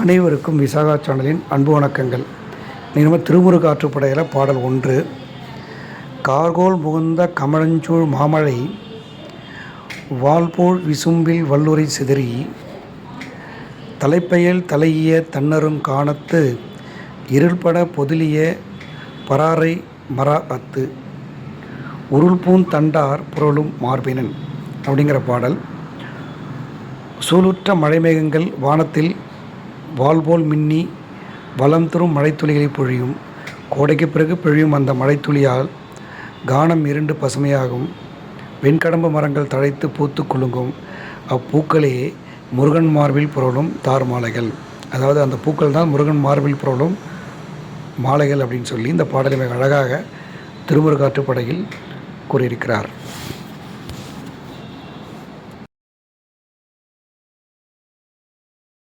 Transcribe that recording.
அனைவருக்கும் விசாகா சேனலின் அன்பு வணக்கங்கள். நம்ம திருமுருகாற்றுப்படையில் பாடல் ஒன்று. கார்கோல் முகுந்த கமலஞ்சூழ் மாமழை வால்போல் விசும்பில் வல்லுரை சிதறி தலைப்பெயல் தலையிய தன்னருங் காணத்து இருள்பட பொதிலிய பராரை மரா அத்து உருள்பூந் தண்டார் புரளும் மார்பினன் அப்படிங்கிற பாடல். சூளுற்ற மழைமேகங்கள் வானத்தில் வால்போல் மின்னி வளம் தரும் மழைத்துளிகளை பொழியும். கோடைக்கு பிறகு பொழியும் அந்த மழைத்துளியால் கானம் இருண்டு பசுமையாகும். வெண்கடம்பு மரங்கள் தழைத்து பூத்து குலுங்கும். அப்பூக்களே முருகன் மார்பில் புரளும் தார் மாலைகள். அதாவது அந்த பூக்கள் தான் முருகன் மார்பில் புரளும் மாலைகள் அப்படின்னு சொல்லி இந்த பாடலை மிக அழகாக திருமுருகாற்றுப்படையில் கூறியிருக்கிறார்.